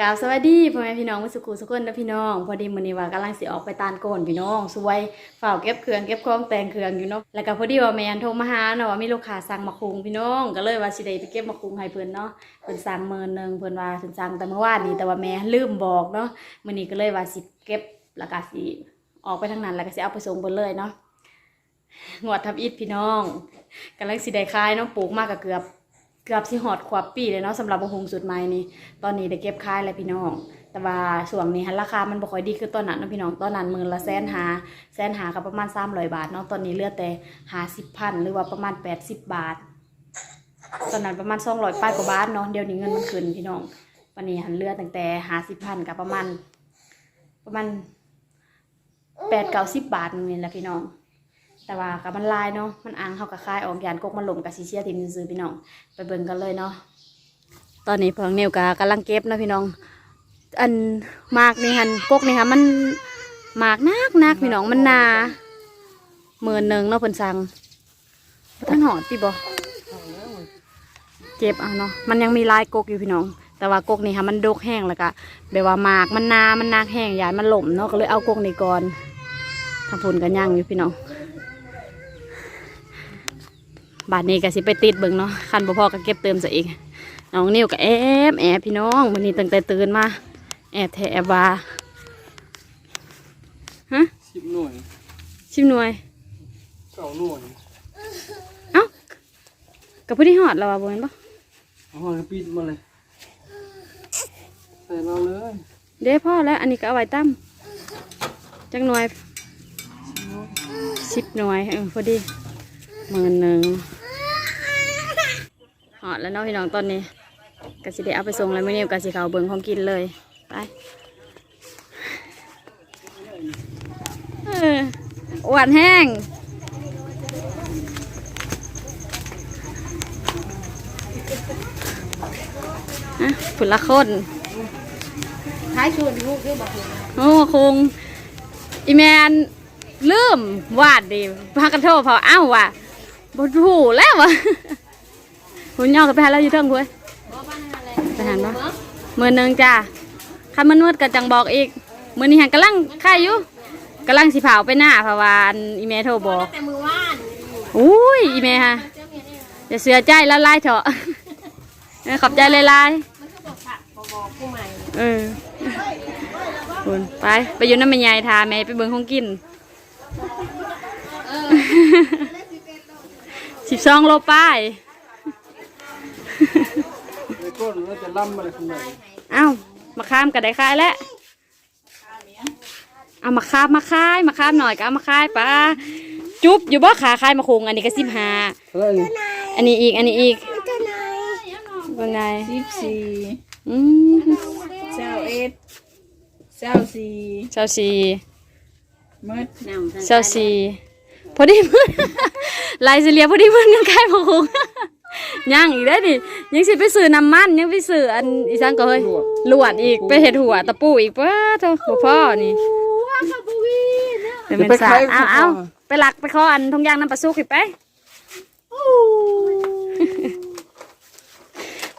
กราบสวัสดีพ่อแม่พี่น้องมุสุขุสุขนนะพี่น้อง พอดีมื้อนี้ว่ากำลังสิออกไปตานโกนพี่น้องสวยฝ้าวเก็บเครื่องเก็บของแต่งเครื่องอยู่เนาะแล้วก็พอดีว่าแม่อันโทรมาหาเนาะว่ามีลูกค้าสั่งมาคุงพี่น้อง ก็เลยว่าสิได้ไปเก็บมาคุงให้เพิ่นเนาะเพิ่นสั่งมื้อหนึงเพิ่นว่าเพิ่นสั่งแต่เมื่อวานนี้แต่ว่าแม่ลืมบอกเนาะมื้อนี้ก็เลยว่าสิเก็บแล้วก็สิออกไปทางนั้นแล้วก็สิเอาไปส่งเพิ่นเลยเนาะงวดทับอิฐพี่น้องกำลังสิได้ขายเนาะปลูกมากก็เกือบ เกือบสิหอดขวบปีเลยเนาะสำหรับบะฮุงสุดใหม่นี่ตอนนี้ได้เก็บขายแล้วพี่น้อง แต่ว่าช่วงนี้หันราคามันบ่ค่อยดีคือตอนนั้นนะพี่น้องตอนนั้นมื่นละแสนหาแสนหากับประมาณ300บาทเนาะตอนนี้เหลือแต่หาสิบพันหรือว่าประมาณ80บาท ตอนนั้นประมาณ200ป้ายกว่าบาทเนาะเดี๋ยวนี้เงินมันขึ้นพี่น้องวันนี้หันเลือตั้งแต่หาสิบพันกับประมาณประมาณแปดเก้าสิบบาทนี่แหละพี่น้อง แต่ว่ากับมันลายเนาะมันอ่างเขากับคายออกยานกกมันหลมกับซีเชียทีมซื้อพี่น้องไปเบิ่งกันเลยเนาะตอนนี้เพิ่งเนวกากำลังเก็บเนาะพี่น้อง อันมากนี่หันกกนี่ค่ะมันมากนักนักพี่น้องมันนาหมื่นหนึ่งเนาะเพิ่นสั่งบ่ทั้งหอดพี่บอเก็บเอาเนาะมันยังมีลายกกอยู่พี่น้อง แต่ว่ากกนี่ค่ะมันดกแห้งแล้วก็แบบว่ามากมันนามันนักแห้งยายมันหล่มเนาะก็เลยเอากกนี่ก่อนทำผลกันย่างอยู่พี่น้อง บาทนี้ก็สิไปติดเบิ่งเนาะคันบ่พอก็เก็บเติมซะเองน้องนิวก็แอบแอบพี่น้องวันนี้ตั้งแต่ตื่นมาแอบแทแอบว่าฮะสิบหน่วยชิมหน่วยเก้าหน่วยเอ้ากับผู้ที่หอดเราว่าบ่แม่นบ่เอาหอยปิดมาเลยใส่เราเลยเด้พ่อแล้วอันนี้ก็เอาไว้ตั้มจังหน่วยสิบหน่วยเออพอดีหมื่นหนึ่ง หอดแล้วเนาะพี่น้องตอนนี้ก็สิได้เอาไปส่งแล้วมื้อนี้ก็สิเขาเบิ่งของกินเลยไปอวนแห้งอะผุนละคนท้ายชวนลูกด้วยบอกเลยโอ้คงอีแมนลืมวาดดิพากันโทรพออ้าวว่ะบ่ถูแล้ววะ คุณย่อกับไปหาเราอยู่เทิงคุยบอกบ้านอะไรไปหันบ่มือหนึงจ้าคันมันนวดก็จังบอกอีก มือนี้หันกำลังค่ายอยู่กำลังสิเผาไปหน้าเพราะว่าอันอีเมโทรบอกแต่มือว่านอุ้ยอีเมฮะเจ้าเมียเนี่ยอย่าเสือใจละลายเถอะเออขอบใจละลายมันก็บอกผักบอกบอกผู้ใหม่เออคุณไปไปอยู่น้ำมันยายทาแม่ไปเบิ่งของกินเออสิบสองโลป้ายใน ก้นแล้วจะล่ำมาเลยคุณแม่เอ้ามาข้ามกันได้ขายแล้วเอามาข้ามมาขายมาข้ามหน่อยก็เอามาขายปะจุ๊บอยู่บ่ขาขายมาคงอันนี้ก็สิบห้าเท่าไหร่นี่อันนี้อีกอันนี้อีกเป็นไงสิบสี่อืมเจ้าเอ็ดเจ้าสี่เจ้าสี่มืดเจ้าสี่พอดีมือลายเสียพอดีมือยังขายมาคง ยังอีกได้อดิยังสิไปซื้อน้ำมันยังไปซื้ออันอีสังก็เฮ้ยลวดอีกไปเห็ดหัวตะปูอีกเป้าเท่าหัวพ่อนี่เป็นสาเอาเอาไปหลักไปขออันทงยางน้ำปลาซุกอีกไป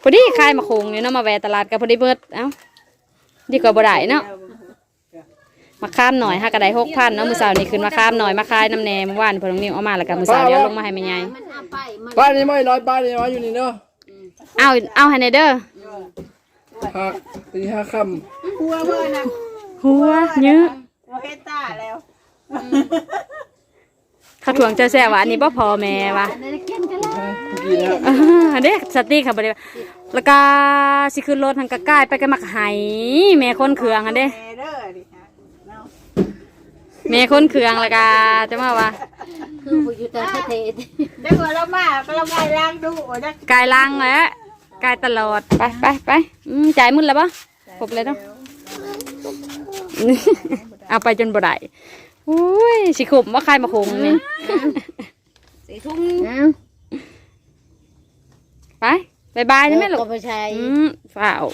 พอดีขายมาคงนี่เนาะมาแวะตลาดกับพอดีเบิดเอ้าดีกว่าบ่ได้เนาะ มาข้ามหน่อยห้ากระไดหกพันเนาะมือสาวนี่ขึ้นมาข้ามหน่อยมาขายน้ำแหนมอวานเพอน้องนิวเอามาแล้วกับมือสาวเดี๋ยวลงมาให้แม่ใหญ่มันเอาไปมันบ้านนี้ไม่น้อยบ้านนี้น้อยอยู่นี่เนาะเอาเอาให้ในเด้อหักตีห้าคหัวเพื่อนนะหัวเยอะโอเฮตาแล้วเขาถ่วงเจ้าแซ่ว่าอันนี้บ่พอแม่ว่ะอันนี้กินกันแล้วำเมื่อกี้นะเออเด้สติค่ะบ่ได้แล้วก็สิขึ้นรถทางกะกายไปกันมักไหแม่คนเครื่องอันเด้แม่เด้อดิฮะเนาะ แม่คนเครื่องแล้วก็จะมาว่าคือผู้อยู่แต่ประเทศได้หัวเรามาก็เราไปล้างดูนะกายลังแหล้วกายตลอดไปไปไปอืมจ่ายมึนแล้วบ่ครบเลยเนาะเอาไปจนบ่ได้อุ้ยสิขมว่าใครมาคงนี่สีทุ่งไปบายบายนะแม่ลูก็กไปใช้อืมฝ้าว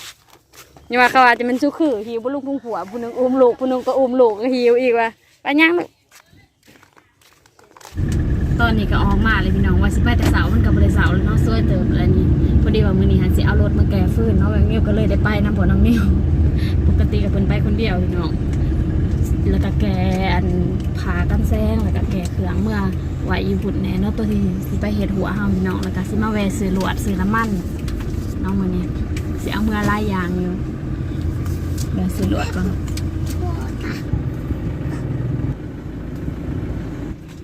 อย่าว่าเขาอาจจะเป็นสู้คือหิวบ่ลูกพุ่งผัวผู้หนึงอุ้มลูกผู้หนึงก็อุ้มลูกก็หิวอีกว่ะ ไปย่างลูกตอนนี้ก็ออกมาเลยพี่น้องว่าสิไปแต่เสามันกับบริเสาแล้วเนาะซวยเติมอะไรนี้พอดีว่ามือนี้หันสิเอารถมาแก่ฟื้นเนาะแบบนี้ก็เลยได้ไปน้ำผลน้ำนิ้วปกติก็เพิ่นไปคนเดียวพี่น้องแล้วก็แกอันผากันแซงแล้วก็แกเครื่องเมื่อไหวอยู่บุญแน่เนาะตัวที่สิไปเฮ็ดหัวเฮาพี่น้องแล้วก็สิมาแวซื้อหลวดซื้อน้ำมันเนาะมื้อนี้สิเอาเมื่อหลายางอยู่เดี๋ยวซื้อหลวดก่อน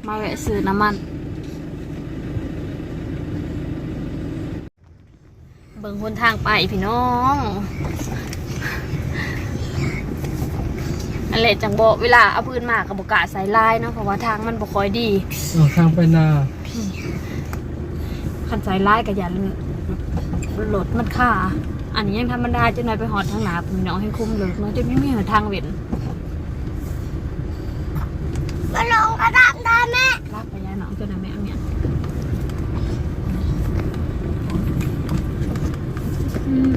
มาแวะซื้อน้ำมัน เบิ่งคนทางไปพี่น้องอันเละจังบอกเวลาเอาพื้นมากับบกล้าใส่ลายเนาะเพราะว่าทางมันบ่ค่อยดีเอาทางไปนาคันใส่ลายก็อย่าหลดมันค่าอันนี้ยังธรรมดาจะหน่อยไปหอดทางหนาพี่น้องให้คุ้มเลยเนาะจะไม่มีหนทางเว้น มาลงกระดานได้ แม่ลากไปยายน้องจนน่ะแม่เอาเนี่ยอืม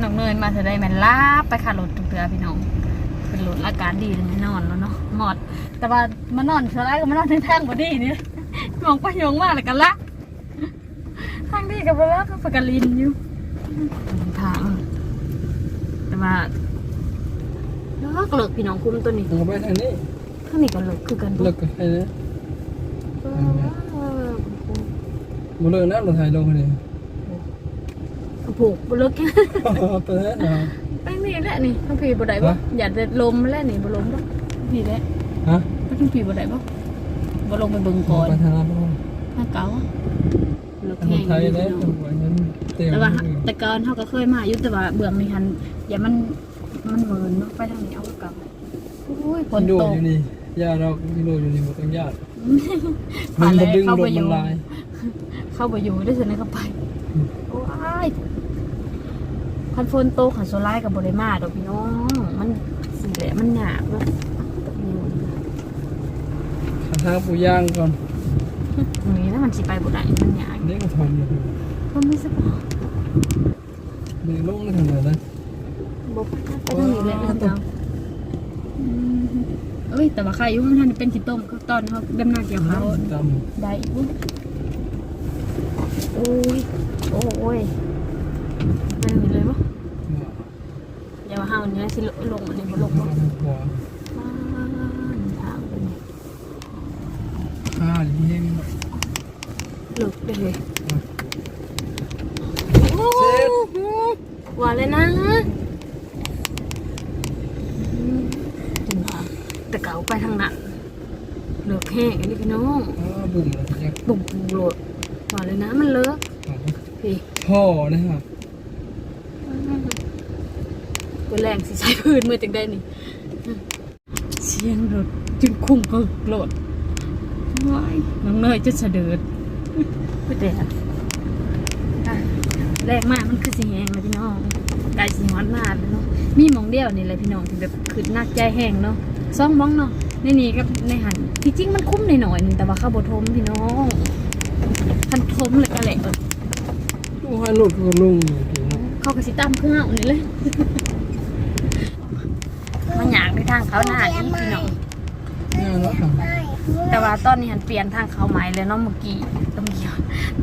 น้องเนยมาเธอได้แมันลาบไปค่ะรถตุกเตือพี่น้องเป็นรถอาการดีเลยไม่นอนแล้วเนาะหมอด แต่ว่ามานอนเธอไรก็มานอนที่ทางบอดีเนี่ยมองไปยงมากเลยกันละทางดีกับละก็ปากกาลินอยู่ทางแต่ว่าเลิกเลิกพี่น้องคุมตัวนี้เอาไปทางนี้ ข้างนี้ก็เลิกคือกันเลิกกันให้นะเออบ่เลิกนะเราถ่ายลงคนนี้ผูกบ่เลิกไปแล้วนะไอ้นี่แหละนี่ทั้งผีบ่ได้บ่ฮะอย่าจะลมแล้วนี่บ่ลมบ่ผีแหละฮะทั้งผีบ่ได้บ่บ่ลงไปเบิ่งก่อนไปทางนั้นบ่ถ้าเก่าเลิกทางแห้งไทยอยู่ได้พี่น้องทางไว้นั้นเต็มแต่ว่าแต่ก่อนเฮาก็เคยมาอยู่แต่ว่าเบื้องนี่หันอย่ามันมันเหมือนเนาะไปทางนี้เอากลับโอ้ยฝคนนดูตก อยู่นี่ญาติเราที่ดูอยู่นี่บ่ต้องญาติผ่ามันนแล้บ่วดึงเข้าลไปมอมันยู่ลาย เข้าไปอยู่ได้สินะเข้าไปโอ้ยคันฝนตกขันโซล่ากับบริมาดอกพี่น้อง มันสิแหละมันหยาบเนาะตกอยู่ทางปูย่างก่อนตรงนี้นะมันสิไปบ่ได้มันหยาบนี่ก็ทำอยู่ก็ไม่สบายนี่ลงได้ทางไหนนะบอกไปทางนี้เลยทางเก่าอืม เอ้ยแต่ว่าใครอยุ่งมันทันเป็นขี้ต้มก็ตอนเขาดำนาเกี่ยวเขาได้อีกอุ๊ยโอ้ยโอ้ยไปทางนี้เลยปะำอย่าว่าห้าวเนี้ยสิลงอันนี้บ่ลงบ่หันทางเป็นข้าที่แห้งหลุดไปเลยเสร็จว่าเลยนะอืมถึงว่า แต่เก่าไปทางนั้นเหลือกแห้งอันนี้พี่น้องอ๋อบุ่มแล้วจะบุ่มโหลดว่าเลยนะมันเลิกพี่พ่อนะฮะเป็นแรงสิใช้พื้นมือจังได้นี่เสียงรถจึงคุ้มก็โกรธว้ายน้องเนยจะเสด็จไม่แต่แรงมากมันคือสีแหงเลยพี่น้องไก่สีหวานมากเลยเนาะมีหมองเดียวนี่เลยพี่น้องที่แบบคือนักใจแห้งเนาะ สองหมองเนาะในนี้กับในหันที่จริงมันคุ้มหน่อยๆนึงแต่ว่าเข้าบทมพี่น้องพันทมเลยก็แหละลูกให้หลุดก็ลุงอยู่ดีนะเขากระสิตั้มเครื่องเอานี่เลยมันอยากไปทางเขาหน้าอีกพี่น้องเนี่ยเนาะแต่ว่าตอนนี้หันเปลี่ยนทางเขาใหม่เลยเนาะเมื่อกี้ตรงนี้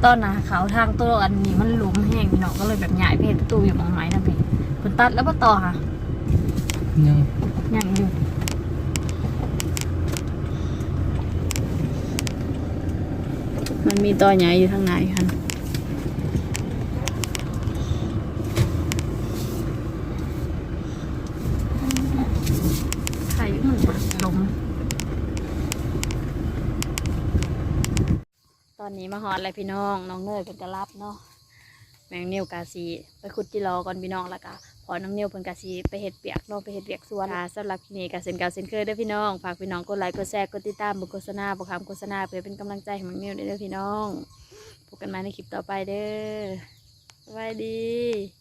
ตอนน่ะเขาทางตัวอันนี้มันหลุมแห้งพี่น้องก็เลยแบบใหญ่เพศประตูอยู่หมองไม้นะพี่คุณตัดแล้วก็ต่อค่ะยังยังอยู่ มันมีต่อใหญ่อยู่ทางไหนคะใครมันลมตอนนี้มาฮอดอะไรพี่น้อง น้องเนยเป็นกระลับเนาะ แมงนิวกาซีไปขุดจิรอก่อนพี่น้องแล้วก็พอน้องนิวเพิ่นกาซีไปเห็ดเปียกเนาะไปเห็ดเปียกสวนสำหรับที่นี่กาเซ็นกาเซ็นเคยได้พี่น้องฝากพี่น้องกดไลค์กดแชร์กดติดตามบุโฆษณาบุคำโฆษณาเพื่อเป็นกำลังใจให้น้องนิวด้วยเด้อพี่น้องพบกันใหม่ในคลิปต่อไปเด้อสวัสดี